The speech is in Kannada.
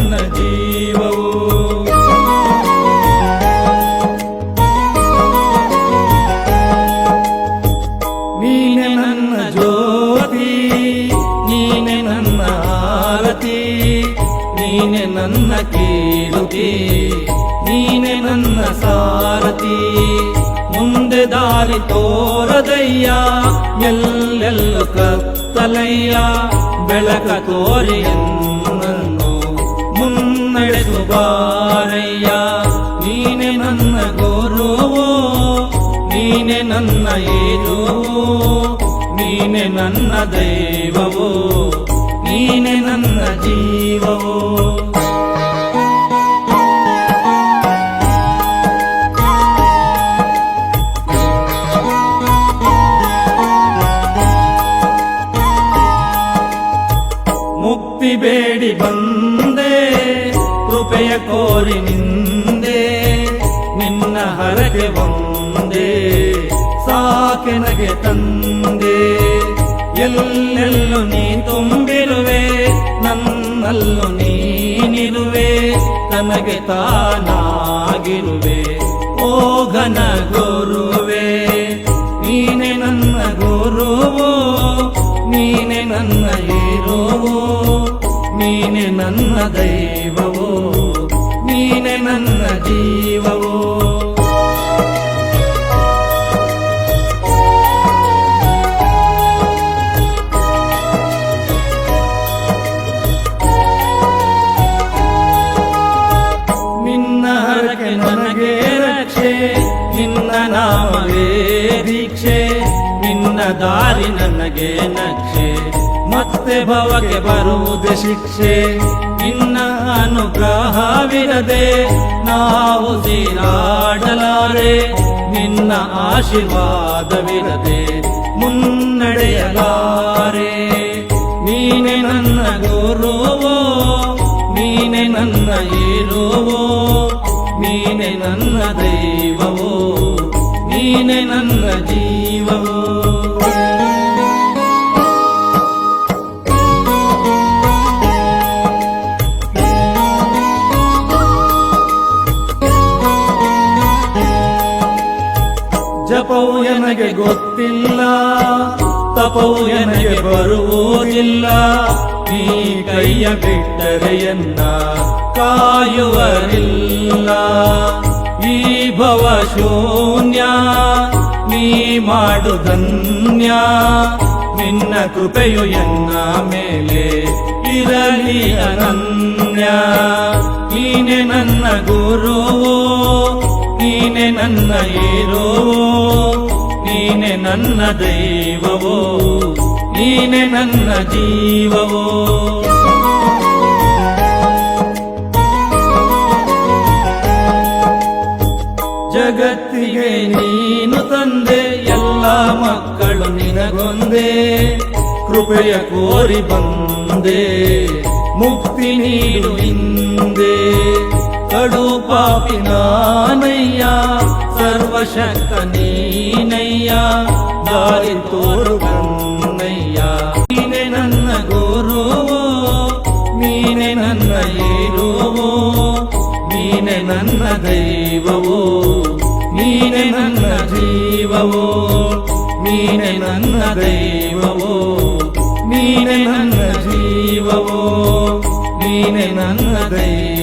ನನ್ನ ಜೀವವು. ನೀನೆ ನನ್ನ ಜ್ಯೋತಿ, ನೀನೆ ನನ್ನ ಆರತಿ, ನೀನೆ ನನ್ನ ಕೀರುತಿ, ನೀನೆ ನನ್ನ ಸಾರತಿ ಮುಂದೆ ದಾರಿ ತೋರದಯ್ಯ, ಎಲ್ಲೆಲ್ಲ ಕತ್ತಲಯ್ಯ, ಬೆಳಕ ತೋರಿ ಎನ್ನನ್ನು ಮುನ್ನಡೆಸು ಬಾರಯ್ಯ, ನೀನೆ ನನ್ನ ಗೌರವೋ, ನೀನೆ ನನ್ನ ಏನುವೋ ನೀನೆ ನನ್ನ ದೈವವೋ, ನೀನೆ ನನ್ನ ಜೀವವೋ. ಮುಕ್ತಿ ಬೇಡಿ ಬಂದೆ ಕೋರಿ ನಿಂದೆ, ನಿನ್ನ ಹರಕೆ ಒಂದೇ ಸಾಕೆನಗೆ ತಂದೆ. ಎಲ್ಲೆಲ್ಲೂ ನೀ ತುಂಬಿರುವೆ, ನನ್ನಲ್ಲೂ ನೀನಿರುವೆ, ನನಗೆ ತಾನಾಗಿರುವೆ. ಓ ಘನ ಗುರುವೆ, ನೀನೆ ನನ್ನ ಗುರುವೋ, ನೀನೆ ನನ್ನ ಏರುವೋ ನೀನೆ ನನ್ನ ದೈವವೋ. ನನ್ನ ಜೀವವೋ ದಾರಿ ನನಗೆ ನಕ್ಷೆ. ಮತ್ತೆ ಭವಕ್ಕೆ ಬರುವುದು ಶಿಕ್ಷೆ. ಇನ್ನ ಅನುಗ್ರಹವಿರದೆ ನಾವು ತೀರಾಡಲಾರೆ ನಿನ್ನ ಆಶೀರ್ವಾದವಿರದೆ ಮುನ್ನಡೆಯಲಾರೆ. ನೀನೆ ನನ್ನ ಗುರುವೋ, ನೀನೆ ನನ್ನ ಏರುವೋ ನೀನೆ ನನ್ನ ದೈವವೋ, ನೀನೆ ನನ್ನ ಜೀವವೋ ಜಪವು ನನಗೆ ಗೊತ್ತಿಲ್ಲ, ತಪವು ನನಗೆ ಬರುವುದಿಲ್ಲ. ನೀ ಕೈಯ ಬಿಟ್ಟರೆಯನ್ನ ಕಾಯುವರಿಲ್ಲ. ಈ ಭವ ಶೂನ್ಯ, ನೀ ಮಾಡು ಧನ್ಯ. ನಿನ್ನ ಕೃಪೆಯು ಎನ್ನ ಮೇಲೆ ಇರಲಿ ಅನನ್ಯ. ನೀನೆ ನನ್ನ ಗುರುವೋ ನೀನೆ ನನ್ನ ಏರೋ, ನೀನೆ ನನ್ನ ದೈವವೋ, ನೀನೆ ನನ್ನ ಜೀವವೋ. ಜಗತ್ತಿಗೆ ನೀನು ತಂದೆ, ಎಲ್ಲ ಮಕ್ಕಳು ನಿನಗೊಂದೆ, ಕೃಪೆಯ ಕೋರಿ ಬಂದೆ, ಮುಕ್ತಿ ನೀಡು ಹಿಂದೆ ಕಡು ಪಾಪಿ ನಾನಯ್ಯ ಸರ್ವಶಕ್ತ ನೀನಯ್ಯ ದಾರಿ ತೋರು ಕನ್ನಯ್ಯ ನೀನೆ ನನ್ನ ಗುರುವೋ ನೀನೆ ನನ್ನ ಏರುವೋ ನೀನೆ ನನ್ನ ದೈವವೋ ನೀನೆ ನನ್ನ ಜೀವವೋ ನೀನೆ ನನ್ನ ದೈವವೋ ನೀನೆ ನನ್ನ ಜೀವವೋ ನೀನೆ ನನ್ನ ದೈವ